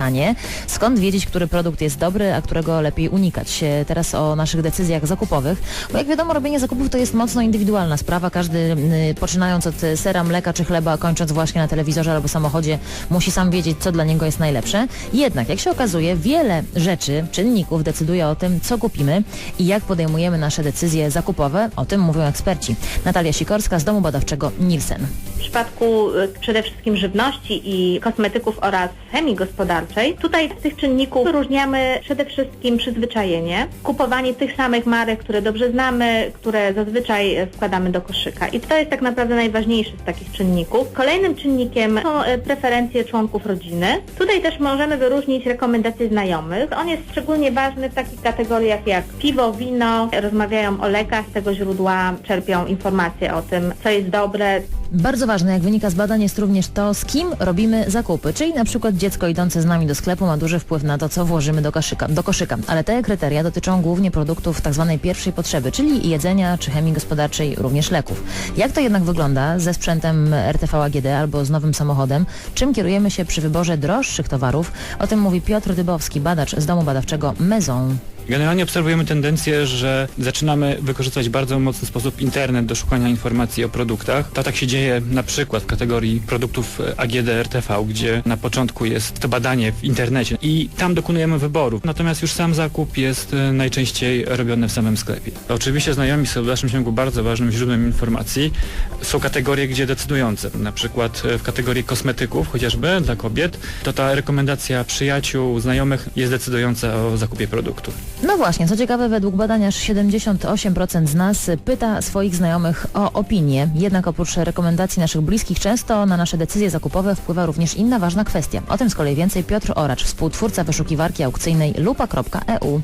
Pytanie, skąd wiedzieć, który produkt jest dobry, a którego lepiej unikać? E, Teraz o naszych decyzjach zakupowych, bo jak wiadomo, robienie zakupów to jest mocno indywidualna sprawa. Każdy, poczynając od y, sera, mleka czy chleba, kończąc właśnie na telewizorze albo samochodzie, musi sam wiedzieć, co dla niego jest najlepsze. Jednak, jak się okazuje, wiele rzeczy, czynników decyduje o tym, co kupimy i jak podejmujemy nasze decyzje zakupowe. O tym mówią eksperci. Natalia Sikorska z domu badawczego Nielsen. W przypadku y, przede wszystkim żywności i kosmetyków oraz chemii gospodarczej, tutaj z tych czynników wyróżniamy przede wszystkim przyzwyczajenie, kupowanie tych samych marek, które dobrze znamy, które zazwyczaj e, wkładamy do koszyka. I to jest tak naprawdę najważniejszy z takich czynników. Kolejnym czynnikiem są e, preferencje członków rodziny. Tutaj też możemy wyróżnić rekomendacje znajomych. On jest szczególnie ważny w takich kategoriach jak piwo, wino, rozmawiają o lekach, z tego źródła czerpią informacje o tym, co jest dobre, Bardzo ważne, jak wynika z badań, jest również to, z kim robimy zakupy. Czyli na przykład dziecko idące z nami do sklepu ma duży wpływ na to, co włożymy do koszyka. Do koszyka. Ale te kryteria dotyczą głównie produktów tzw. pierwszej potrzeby, czyli jedzenia czy chemii gospodarczej, również leków. Jak to jednak wygląda ze sprzętem RTV AGD albo z nowym samochodem? Czym kierujemy się przy wyborze droższych towarów? O tym mówi Piotr Dybowski, badacz z domu badawczego Maison. Generalnie obserwujemy tendencję, że zaczynamy wykorzystać w bardzo mocny sposób internet do szukania informacji o produktach. To tak się dzieje na przykład w kategorii produktów e, AGD RTV, gdzie na początku jest to badanie w internecie i tam dokonujemy wyboru. Natomiast już sam zakup jest e, najczęściej robiony w samym sklepie. Oczywiście znajomi są w dalszym ciągu bardzo ważnym źródłem informacji. Są kategorie, gdzie decydujące. Na przykład e, w kategorii kosmetyków, chociażby dla kobiet, to ta rekomendacja przyjaciół, znajomych jest decydująca o zakupie produktu. No właśnie, co ciekawe, według badań aż 78% z nas pyta swoich znajomych o opinię. Jednak oprócz rekomendacji naszych bliskich, często na nasze decyzje zakupowe wpływa również inna ważna kwestia. O tym z kolei więcej Piotr Oracz, współtwórca wyszukiwarki aukcyjnej lupa.eu.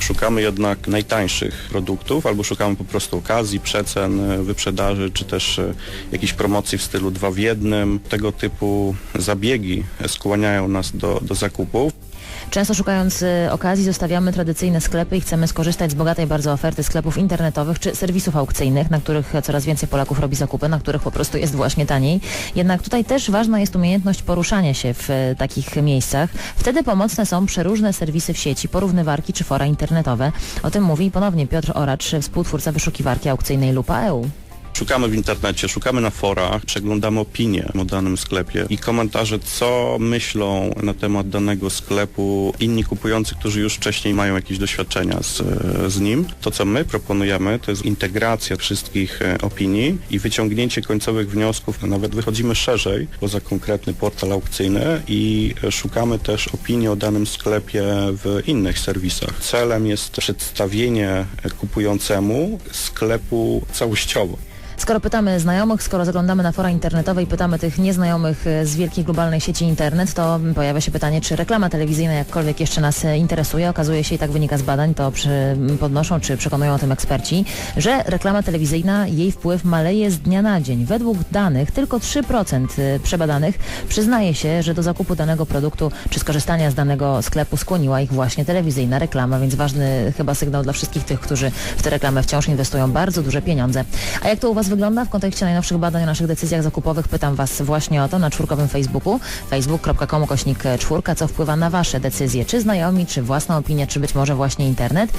Szukamy jednak najtańszych produktów albo szukamy po prostu okazji, przecen, wyprzedaży, czy też e, jakichś promocji w stylu dwa w jednym. Tego typu zabiegi skłaniają nas do, do zakupów. Często szukając y, okazji zostawiamy tradycyjne sklepy i chcemy skorzystać z bogatej bardzo oferty sklepów internetowych czy serwisów aukcyjnych, na których coraz więcej Polaków robi zakupy, na których po prostu jest właśnie taniej. Jednak tutaj też ważna jest umiejętność poruszania się w y, takich miejscach. Wtedy pomocne są przeróżne serwisy w sieci, porównywarki czy fora internetowe. O tym mówi ponownie Piotr Oracz, współtwórca wyszukiwarki aukcyjnej Lupa.eu. Szukamy w internecie, szukamy na forach, przeglądamy opinie o danym sklepie i komentarze, co myślą na temat danego sklepu inni kupujący, którzy już wcześniej mają jakieś doświadczenia z, z nim. To, co my proponujemy, to jest integracja wszystkich e, opinii i wyciągnięcie końcowych wniosków. Nawet wychodzimy szerzej poza konkretny portal aukcyjny i e, szukamy też opinii o danym sklepie w innych serwisach. Celem jest przedstawienie e, kupującemu sklepu całościowo. Skoro pytamy znajomych, skoro zaglądamy na fora internetowe i pytamy tych nieznajomych e, z wielkiej globalnej sieci internet, to pojawia się pytanie, czy reklama telewizyjna jakkolwiek jeszcze nas interesuje. Okazuje się, i tak wynika z badań, to przy, podnoszą czy przekonują o tym eksperci, że reklama telewizyjna, jej wpływ maleje z dnia na dzień. Według danych tylko 3% e, przebadanych przyznaje się, że do zakupu danego produktu czy skorzystania z danego sklepu skłoniła ich właśnie telewizyjna reklama, więc ważny chyba sygnał dla wszystkich tych, którzy w tę reklamę wciąż inwestują bardzo duże pieniądze. A jak to u Was wygląda w kontekście najnowszych badań o naszych decyzjach zakupowych? Pytam Was właśnie o to na czwórkowym Facebooku, facebook.com kośnik czwórka, co wpływa na Wasze decyzje, czy znajomi, czy własna opinia, czy być może właśnie internet.